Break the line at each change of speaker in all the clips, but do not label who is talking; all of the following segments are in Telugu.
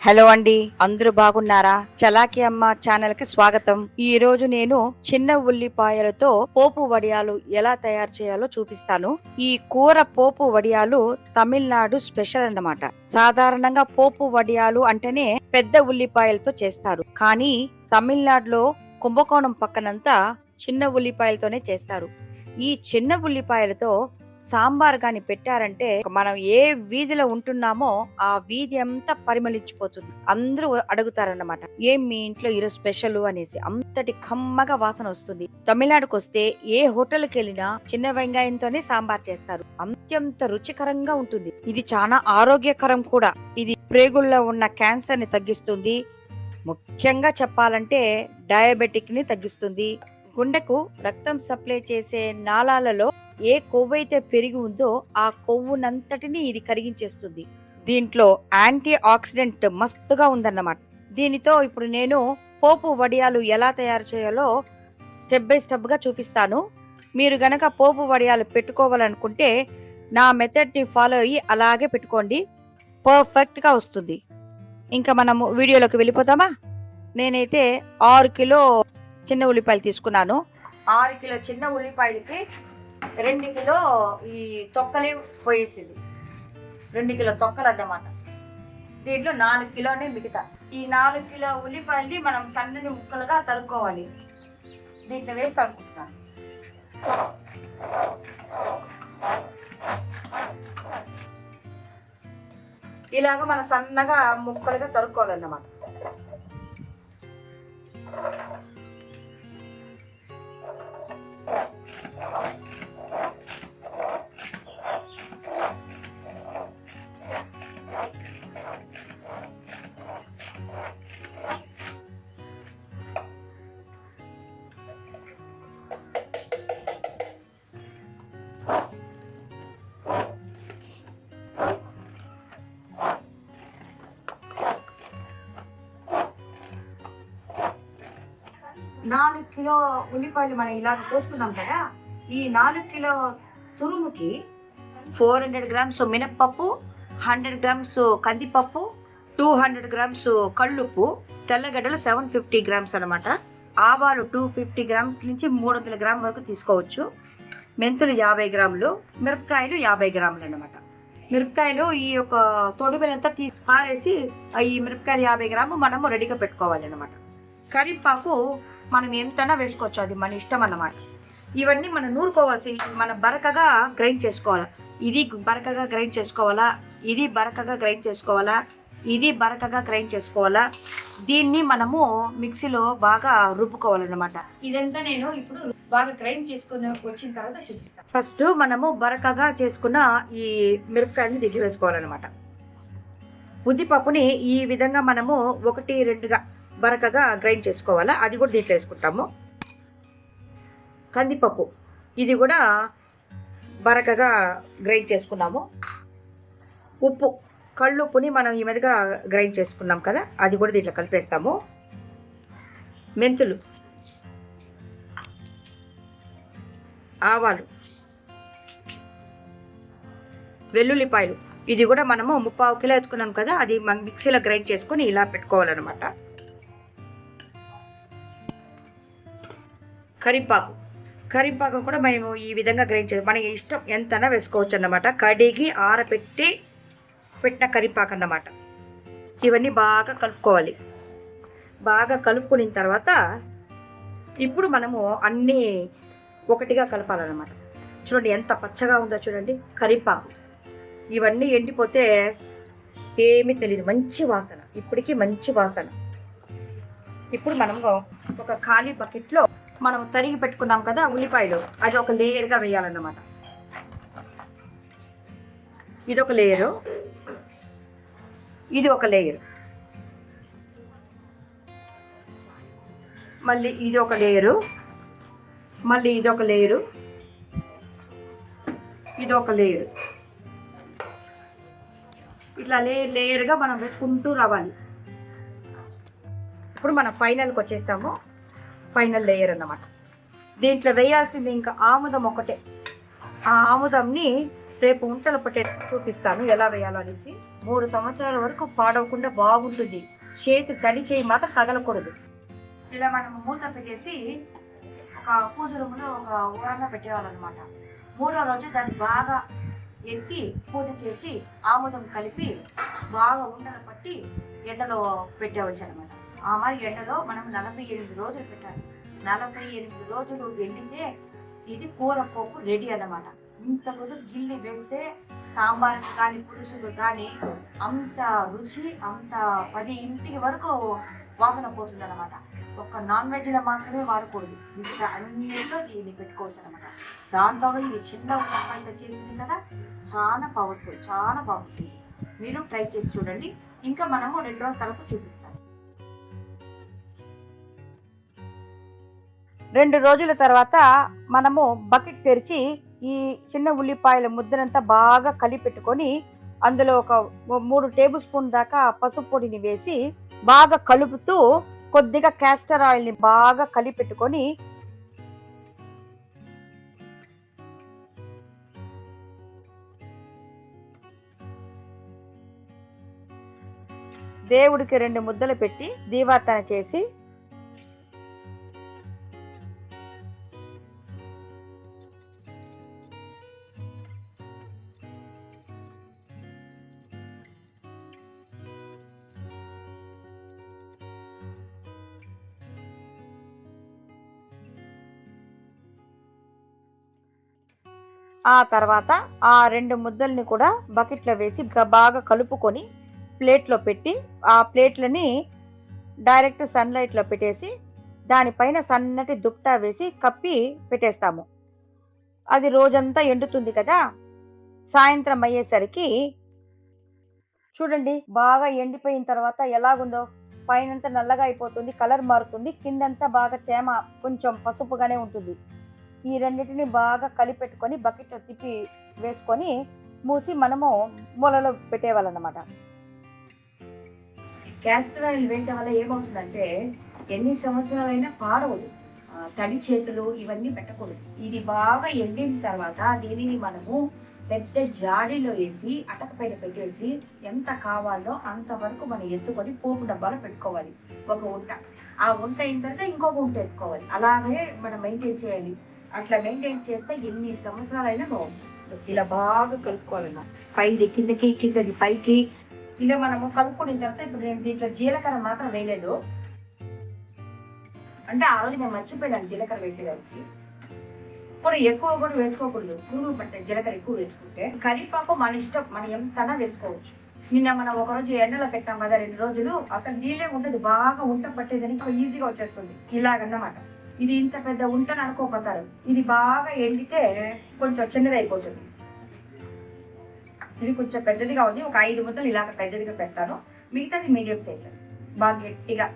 హలో అండి అందరూ బాగున్నారా? చలాకి అమ్మ ఛానల్కి స్వాగతం. ఈ రోజు నేను చిన్న ఉల్లిపాయలతో పోపు వడియాలు ఎలా తయారు చేయాలో చూపిస్తాను. ఈ కూర పోపు వడియాలు తమిళనాడు స్పెషల్ అన్నమాట. సాధారణంగా పోపు వడియాలు అంటేనే పెద్ద ఉల్లిపాయలతో చేస్తారు. కానీ తమిళనాడులో కుంభకోణం పక్కనంతా చిన్న ఉల్లిపాయలతోనే చేస్తారు. ఈ చిన్న ఉల్లిపాయలతో సాంబార్ గాని పెట్టారంటే మనం ఏ వీధిలో ఉంటున్నామో ఆ వీధి అంతా పరిమళించిపోతుంది. అందరూ అడుగుతారన్నమాట ఏం మీ ఇంట్లో ఈరోజు స్పెషల్? అనేసి. అంతటి కమ్మగా వాసన వస్తుంది. తమిళనాడుకు వస్తే ఏ హోటల్కి వెళ్ళినా చిన్న వెంగాయంతోనే సాంబార్ చేస్తారు. అత్యంత రుచికరంగా ఉంటుంది. ఇది చాలా ఆరోగ్యకరం కూడా. ఇది ప్రేగుల్లో ఉన్న క్యాన్సర్ని తగ్గిస్తుంది. ముఖ్యంగా చెప్పాలంటే డయాబెటిక్ని తగ్గిస్తుంది. గుండెకు రక్తం సప్లై చేసే నాళాలలో ఏ కొవ్వు అయితే పెరిగి ఉందో ఆ కొవ్వునంతటిని ఇది కరిగించేస్తుంది. దీంట్లో యాంటీ ఆక్సిడెంట్ మస్తుగా ఉందన్నమాట. దీనితో ఇప్పుడు నేను పోపు వడియాలు ఎలా తయారు చేయాలో స్టెప్ బై స్టెప్గా చూపిస్తాను. మీరు గనక పోపు వడియాలు పెట్టుకోవాలనుకుంటే నా మెథడ్ని ఫాలో అయ్యి అలాగే పెట్టుకోండి. పర్ఫెక్ట్గా వస్తుంది. ఇంకా మనము వీడియోలోకి వెళ్ళిపోతామా? నేనైతే ఆరు కిలో చిన్న ఉల్లిపాయలు తీసుకున్నాను. ఆరు కిలో చిన్న ఉల్లిపాయలకి రెండు కిలో ఈ తొక్కలే పోయేసింది. రెండు కిలో తొక్కలు అన్నమాట. దీంట్లో నాలుగు కిలోనే మిగతా. ఈ నాలుగు కిలో ఉల్లిపాయల్ని మనం సన్నని ముక్కలుగా తరుక్కోవాలి. దీంట్లో వేసి తరుక్కుంటున్నాను. ఇలాగ మనం సన్నగా ముక్కలుగా తరుక్కోవాలన్నమాట. నాలుగు కిలో ఉల్లిపాయలు మనం ఇలాగ కోసుకున్నాం కదా ఈ నాలుగు కిలో తురుముకి ఫోర్ హండ్రెడ్ గ్రామ్స్ మినప్పప్పు హండ్రెడ్ గ్రామ్స్ కందిపప్పు టూ హండ్రెడ్ గ్రామ్స్ కళ్ళుప్పు తెల్లగడ్డలు సెవెన్ ఫిఫ్టీ గ్రామ్స్ అనమాట ఆవాలు టూ ఫిఫ్టీ గ్రామ్స్ నుంచి మూడు వందల గ్రామ్ వరకు తీసుకోవచ్చు. మెంతులు యాభై గ్రాములు మిరపకాయలు యాభై గ్రాములు అనమాట మిరపకాయలు ఈ యొక్క తొడుగులంతా తీ పారేసి ఈ మిరపకాయలు యాభై గ్రాము మనము రెడీగా పెట్టుకోవాలి అనమాట కరివేపాకు మనం ఎంతైనా వేసుకోవచ్చు? అది మన ఇష్టం అన్నమాట. ఇవన్నీ మనం నూరుకోవాల్సి మన బరకగా గ్రైండ్ చేసుకోవాలి? ఇది బరకగా గ్రైండ్ చేసుకోవాలా? ఇది బరకగా గ్రైండ్ చేసుకోవాలా? ఇది బరకగా గ్రైండ్ చేసుకోవాలా? దీన్ని మనము మిక్సీలో బాగా రుబ్బుకోవాలన్నమాట. ఇదంతా నేను ఇప్పుడు బాగా గ్రైండ్ చేసుకుని వచ్చిన తర్వాత చూపిస్తాను ఫస్ట్ మనము బరకగా చేసుకున్న ఈ మిరపకాయని దిగి వేసుకోవాలన్నమాట. ఉద్దిపప్పుని ఈ విధంగా మనము ఒకటి రెండుగా బరకగా గ్రైండ్ చేసుకోవాలా? అది కూడా దీంట్లో వేసుకుంటాము. కందిపప్పు. ఇది కూడా బరకగా గ్రైండ్ చేసుకున్నాము. ఉప్పు. కళ్ళుప్పుని మనం ఈ మీదుగా గ్రైండ్ చేసుకున్నాం కదా అది కూడా దీంట్లో కలిపేస్తాము. మెంతులు. ఆవాలు. వెల్లుల్లిపాయలు. ఇది కూడా మనము ముప్పావు కిలో ఎత్తుకున్నాం కదా అది మిక్సీలో గ్రైండ్ చేసుకొని ఇలా పెట్టుకోవాలన్నమాట. కరిపాకు కరివేపాకు కూడా మేము ఈ విధంగా గ్రైండ్ చేస్తాం. మన ఇష్టం ఎంతైనా వేసుకోవచ్చు అన్నమాట. కడిగి ఆరబెట్టి పెట్టిన కరివేపాకు అన్నమాట. ఇవన్నీ బాగా కలుపుకోవాలి. బాగా కలుపుకున్న తర్వాత ఇప్పుడు మనము అన్నీ ఒకటిగా కలపాలన్నమాట. చూడండి ఎంత పచ్చగా ఉందో చూడండి. కరిపాకు ఇవన్నీ ఎండిపోతే ఏమీ తెలియదు. మంచి వాసన. ఇప్పటికీ మంచి వాసన. ఇప్పుడు మనము ఒక ఖాళీ బకెట్లో మనం తరిగి పెట్టుకున్నాం కదా ఉల్లిపాయలు అది ఒక లేయర్గా వేయాలన్నమాట. ఇది ఒక లేయరు. ఇది ఒక లేయర్. మళ్ళీ ఇది ఒక లేయరు. మళ్ళీ ఇది ఒక లేయరు. ఇది ఒక లేయరు. ఇట్లా లేయర్ లేయర్గా మనం వేసుకుంటూ రావాలి. ఇప్పుడు మనం ఫైనల్కి వచ్చేసాము. ఫైనల్ లేయర్ అన్నమాట. దీంట్లో వేయాల్సింది ఇంకా ఆముదం ఒకటే. ఆ ఆముదంని రేపు ఉంటలు పట్టే చూపిస్తాను ఎలా వేయాలో అనేసి. మూడు సంవత్సరాల వరకు పాడవకుండా బాగుంటుంది. చేతి తడి చేయి మాత్రం తగలకూడదు. ఇలా మనం మూత పెట్టేసి ఒక పూజ రూమ్లో ఒక ఊరంగా పెట్టేవాళ్ళనమాట. మూడో రోజు దాన్ని బాగా ఎత్తి పూజ చేసి ఆముదం కలిపి బాగా ఉండలు పట్టి ఎండలో పెట్టేవచ్చు అనమాట ఆ మరి ఎండలో మనం నలభై ఎనిమిది రోజులు పెట్టాలి. నలభై ఎనిమిది రోజులు ఎండితే ఇది కూర పోపు రెడీ అన్నమాట. ఇంత రోజులు గిల్లి వేస్తే సాంబార్కి కానీ పులుసులు కానీ అంత రుచి అంత పది ఇంటికి వరకు వాసన పోతుంది అనమాట ఒక్క నాన్ వెజ్లో మాత్రమే వాడకూడదు. మిగతా అన్నింటిలో దీన్ని పెట్టుకోవచ్చు అనమాట దాంట్లో ఇది చిన్న ఉల్లిపాయతో చేసింది కదా చాలా పవర్ఫుల్ చాలా బాగుంటుంది. మీరు ట్రై చేసి చూడండి. ఇంకా మనము రెండు రోజుల తర్వాత చూపిస్తాం. రెండు రోజుల తర్వాత మనము బకెట్ తెరిచి ఈ చిన్న ఉల్లిపాయల ముద్దనంతా బాగా కలిపెట్టుకొని అందులో ఒక మూడు టేబుల్ స్పూన్ దాకా పసుపు పొడిని వేసి బాగా కలుపుతూ కొద్దిగా క్యాస్టర్ ఆయిల్ని బాగా కలిపెట్టుకొని దేవుడికి రెండు ముద్దలు పెట్టి దీవార్తన చేసి ఆ తర్వాత ఆ రెండు ముద్దల్ని కూడా బకెట్లో వేసి బాగా కలుపుకొని ప్లేట్లో పెట్టి ఆ ప్లేట్లని డైరెక్ట్ సన్లైట్లో పెట్టేసి దానిపైన సన్నటి దుప్తా వేసి కప్పి పెట్టేస్తాము. అది రోజంతా ఎండుతుంది కదా సాయంత్రం అయ్యేసరికి చూడండి బాగా ఎండిపోయిన తర్వాత ఎలాగుందో. పైనంతా నల్లగా అయిపోతుంది కలర్ మారుతుంది కిందంతా బాగా తేమ కొంచెం పసుపుగానే ఉంటుంది. ఈ రెండింటిని బాగా కలిపెట్టుకొని బకెట్లో తిప్పి వేసుకొని మూసి మనము మూలలో పెట్టేవాళ్ళనమాట. క్యాస్టర్ ఆయిల్ వేసే వల్ల ఏమవుతుందంటే ఎన్ని సంవత్సరాలైనా పాడవదు. తడి చేతులు ఇవన్నీ పెట్టకూడదు. ఇది బాగా ఎండిన తర్వాత దీనిని మనము పెద్ద జాడీలో ఎత్తి అటక పైన పెట్టేసి ఎంత కావాలో అంతవరకు మనం ఎత్తుకొని పోపు డబ్బాలో పెట్టుకోవాలి. ఒక ఉంట ఆ ఉంట అయిన తర్వాత ఇంకొక ఉంట ఎత్తుకోవాలి. అలాగే మనం మెయింటైన్ చేయాలి. అట్లా మెయింటైన్ చేస్తే ఎన్ని సంవత్సరాలైనా బాగుంటుంది. ఇలా బాగా కలుపుకోవాలన్నమాట పైది కిందకి కిందకి పైకి. ఇలా మనము కలుపుకున్న తర్వాత ఇప్పుడు నేను దీంట్లో జీలకర్ర మాత్రం వేయలేదు. అంటే ఆ రోజు నేను మర్చిపోయాను జీలకర్ర వేసేదానికి. ఇప్పుడు ఎక్కువ కూడా వేసుకోకూడదు. పురుగు పట్టే జీలకర్ర ఎక్కువ వేసుకుంటే. కరివేపాకు మన ఇష్టం మనం ఎంతనా వేసుకోవచ్చు. నిన్న మనం ఒక రోజు ఎండలో పెట్టాం కదా రెండు రోజులు. అసలు నీళ్ళే ఉండదు బాగా ఉంట పట్టేదని ఈజీగా వచ్చేస్తుంది. ఇలాగన్నమాట. ఇది ఇంత పెద్ద ఉంటని అనుకోపోతారు. ఇది బాగా ఎండితే కొంచెం చిన్నదైపోతుంది. ఇది కొంచెం పెద్దదిగా ఉంది. ఒక ఐదు ముద్దలు ఇలాగ పెద్దదిగా పెడతాను. మిగతాది మీడియం సైజ్ బాగా గట్టిగా.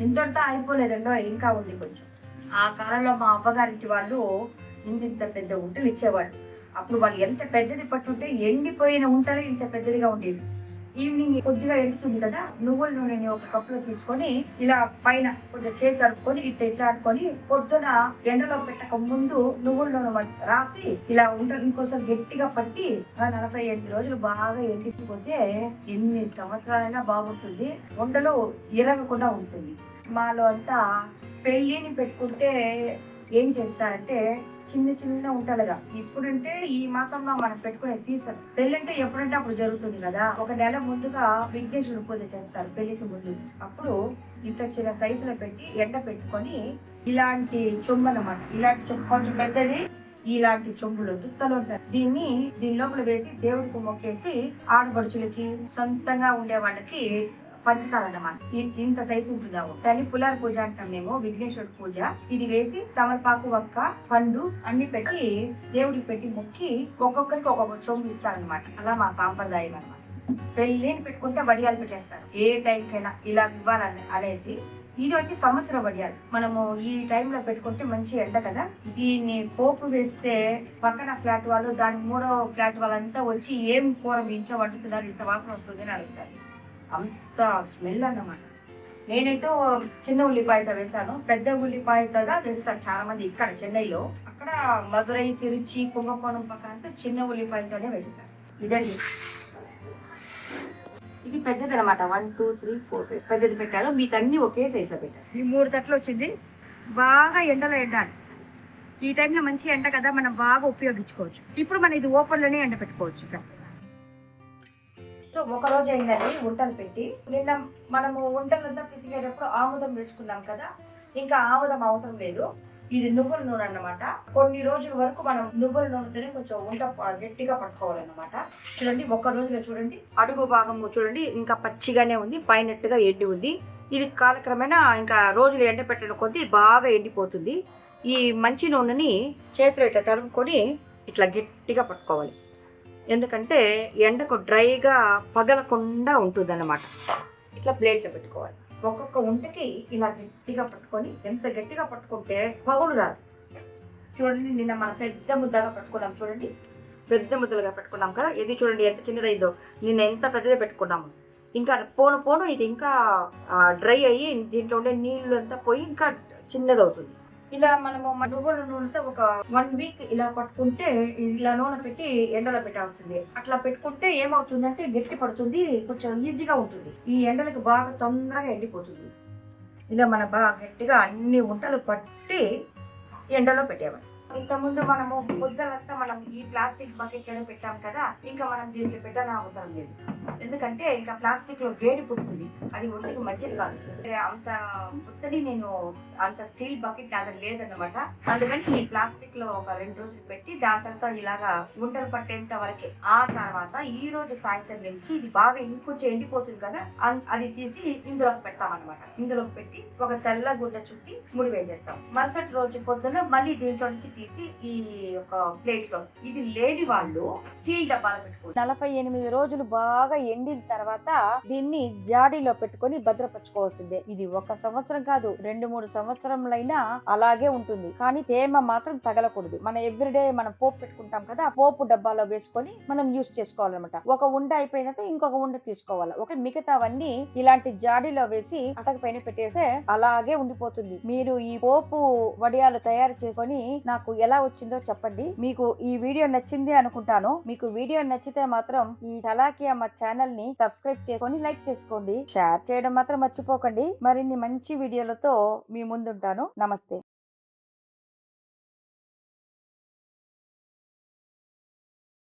ఇంతటితో అయిపోలేదండో ఇంకా ఉంది కొంచెం. ఆ కాలంలో మా అవ్వగారింటి వాళ్ళు ఇంత ఇంత పెద్ద ఉంటలు ఇచ్చేవాళ్ళు. అప్పుడు వాళ్ళు ఎంత పెద్దది పట్టుంటే ఎండిపోయిన ఉంటలు ఇంత పెద్దదిగా ఉండేవి. ఈవినింగ్ కొద్దిగా ఎండుతుంది కదా నువ్వుల నూనెని ఒక కప్పులో తీసుకొని ఇలా పైన కొంచెం చేతి అడుక్కొని ఇట్లా ఇట్లా ఆడుకొని పొద్దున ఎండలో పెట్టక ముందు నువ్వుల నూనె రాసి ఇలా ఉంట ఇంకోసారి గట్టిగా పట్టి నలభై ఎనిమిది రోజులు బాగా ఎండిపోతే ఎన్ని సంవత్సరాలైనా బాగుంటుంది. వంటలో ఇరగకుండా ఉంటుంది. మాలో అంతా పెళ్ళిని పెట్టుకుంటే ఏం చేస్తారంటే చిన్న చిన్న ఉంటలుగా ఇప్పుడంటే ఈ మాసంలో మనం పెట్టుకునే సీజన్. పెళ్ళంటే ఎప్పుడంటే అప్పుడు జరుగుతుంది కదా. ఒక నెల ముందుగా విఘ్నేశ్వరుడు పూజ చేస్తారు పెళ్ళికి ముందు. అప్పుడు ఇంత చిన్న సైజులో పెట్టి ఎండ పెట్టుకొని ఇలాంటి చొమ్ము అన్నమాట. ఇలాంటి చొమ్ము కొంచెం పెద్దది ఇలాంటి చొంబులు దుత్తలు ఉంటాయి. దీన్ని దీని లోపల వేసి దేవుడికి మొక్కేసి ఆడపడుచులకి సొంతంగా ఉండే వాళ్ళకి పంచుతారన్నమాట ఇ- ఇంత సైజు ఉంటుంది? ఆవు దాన్ని పులార్ పూజ అంటాం మేము విఘ్నేశ్వర పూజ. ఇది వేసి తమలపాకు ఒక్క పండు అన్ని పెట్టి దేవుడికి పెట్టి మొక్కి ఒక్కొక్కరికి ఒక్కొక్క చొంబు ఇస్తారనమాట అలా మా సాంప్రదాయం అనమాట పెళ్ళిని పెట్టుకుంటే వడియాలు పెట్టేస్తారు ఏ టైంకైనా ఇలా ఇవ్వాలని అనేసి. ఇది వచ్చి సంవత్సరం వడియాలు. మనము ఈ టైంలో పెట్టుకుంటే మంచి ఎండ కదా. దీన్ని పోపు వేస్తే పక్కన ఫ్లాట్ వాళ్ళు దాని మూడో ఫ్లాట్ వాళ్ళంతా వచ్చి ఏం కూర మీ ఇంట్లో వండుతున్నారు ఇంత వాసన వస్తుంది అని అడుగుతారు. అంత స్మెల్ అన్నమాట. నేనైతే చిన్న ఉల్లిపాయతో వేశాను పెద్ద ఉల్లిపాయతో వేస్తారు చాలా మంది ఇక్కడ చెన్నైలో. అక్కడ మధురై తిరుచి కుంభకోణం పక్కన అంతా చిన్న ఉల్లిపాయలతోనే వేస్తారు. ఇదండి. ఇది పెద్దది అనమాట one two three four five పెద్దది పెట్టారు మీకన్నీ ఒకే సైజులో పెట్టారు ఈ మూడు తట్లు వచ్చింది. బాగా ఎండలో ఎండాలి. ఈ టైంలో మంచి ఎండ కదా మనం బాగా ఉపయోగించుకోవచ్చు. ఇప్పుడు మనం ఇది ఓపెన్లోనే ఎండ పెట్టుకోవచ్చు ఇక్కడ సో ఒక రోజు అయిందండి వంటలు పెట్టి. నిన్న మనము వంటలంతా పిసిగేటప్పుడు ఆముదం వేసుకున్నాం కదా ఇంకా ఆముదం అవసరం లేదు. ఇది నువ్వుల నూనె అన్నమాట. కొన్ని రోజుల వరకు మనం నువ్వుల నూనెతోనే కొంచెం వంట గట్టిగా పట్టుకోవాలన్నమాట. చూడండి ఒక రోజులో చూడండి. అడుగు భాగం చూడండి ఇంకా పచ్చిగానే ఉంది పైనట్టుగా ఎండి ఉంది. ఇది కాలక్రమేణా ఇంకా రోజులు ఎండ పెట్టడం కొద్దీ బాగా ఎండిపోతుంది. ఈ మంచి నూనెని చేతిలో ఇట్లా తడుముకొని ఇట్లా గట్టిగా పట్టుకోవాలి. ఎందుకంటే ఎండకు డ్రైగా పగలకుండా ఉంటుంది ఇట్లా ప్లేట్లో పెట్టుకోవాలి. ఒక్కొక్క వంటకి ఇలా గట్టిగా పట్టుకొని ఎంత గట్టిగా పట్టుకుంటే పగులు రాదు. చూడండి నిన్న మనం పెద్ద ముద్దగా పట్టుకున్నాం చూడండి. పెద్ద ముద్దలుగా పెట్టుకున్నాం కదా? ఇది చూడండి ఎంత చిన్నదైందో. నిన్న ఎంత పెద్దది పెట్టుకున్నాము. ఇంకా పోను పోను ఇది ఇంకా డ్రై అయ్యి దీంట్లో ఉండే నీళ్ళు అంతా పోయి ఇంకా చిన్నదవుతుంది. ఇలా మనము మన నువ్వుల నూనెతో ఒక వన్ వీక్ ఇలా పట్టుకుంటే ఇలా నూనె పెట్టి ఎండలో పెట్టాల్సిందే. అట్లా పెట్టుకుంటే ఏమవుతుందంటే గట్టి పడుతుంది కొంచెం ఈజీగా ఉంటుంది. ఈ ఎండలకు బాగా తొందరగా ఎండిపోతుంది. ఇలా మన బాగా గట్టిగా అన్ని వంటలు పట్టి ఎండలో పెట్టేవాళ్ళం ఇంతకుముందు మనము ముద్దలంతా మనం ఈ ప్లాస్టిక్ బకెట్లోనే పెట్టాం కదా ఇంకా మనం దీంట్లో పెట్టాలని అవసరం లేదు. ఎందుకంటే ఇంకా ప్లాస్టిక్లో వేడి పుడుతుంది అది ఒంటికి మంచిది కాదు. అంత ముద్దని నేను అంత స్టీల్ బకెట్ నా దగ్గర లేదన్నమాట. అందుకని ఈ ప్లాస్టిక్లో ఒక రెండు రోజులు పెట్టి దాని తర్వాత ఇలాగా గుంటలు పట్టేంత వరకే. ఆ తర్వాత ఈ రోజు సాయంత్రం నుంచి ఇది బాగా ఇంకొంచెం ఎండిపోతుంది కదా అన్- అది తీసి ఇందులోకి పెడతామన్నమాట ఇందులోకి పెట్టి ఒక తెల్ల గుడ్డ చుట్టి ముడి వేసేస్తాం. మరుసటి రోజు పొద్దున మళ్ళీ దీంట్లో నుంచి తీసి ఈ యొక్క ప్లేట్స్లో. ఇది లేని వాళ్ళు స్టీల్ డబ్బాలో పెట్టుకోండి
నలభై ఎనిమిది రోజులు బాగా ఎండిన తర్వాత దీన్ని జాడీలో పెట్టుకొని భద్రపరచుకోవాల్సిందే. ఇది ఒక సంవత్సరం కాదు రెండు మూడు సంవత్సరంలైనా అలాగే ఉంటుంది. కానీ తేమ మాత్రం తగలకూడదు. మనం ఎవ్రీడే మనం పోపు పెట్టుకుంటాం కదా పోపు డబ్బాలో వేసుకొని మనం యూస్ చేసుకోవాలన్నమాట. ఒక ఉండ అయిపోయినాక ఇంకొక ఉండ తీసుకోవాలి. ఒక మిగతావన్నీ ఇలాంటి జాడీలో వేసి అటక పైన పెట్టేస్తే అలాగే ఉండిపోతుంది. మీరు ఈ పోపు వడియాలు తయారు చేసుకొని నాకు నాకు ఎలా వచ్చిందో చెప్పండి. మీకు ఈ వీడియో నచ్చింది అనుకుంటాను. మీకు వీడియో నచ్చితే మాత్రం ఈ చలాకియా మా ఛానల్ని సబ్స్క్రైబ్ చేసుకొని లైక్ చేసుకోండి. షేర్ చేయడం మాత్రం మర్చిపోకండి. మరిన్ని మంచి వీడియోలతో మీ ముందుంటాను. నమస్తే.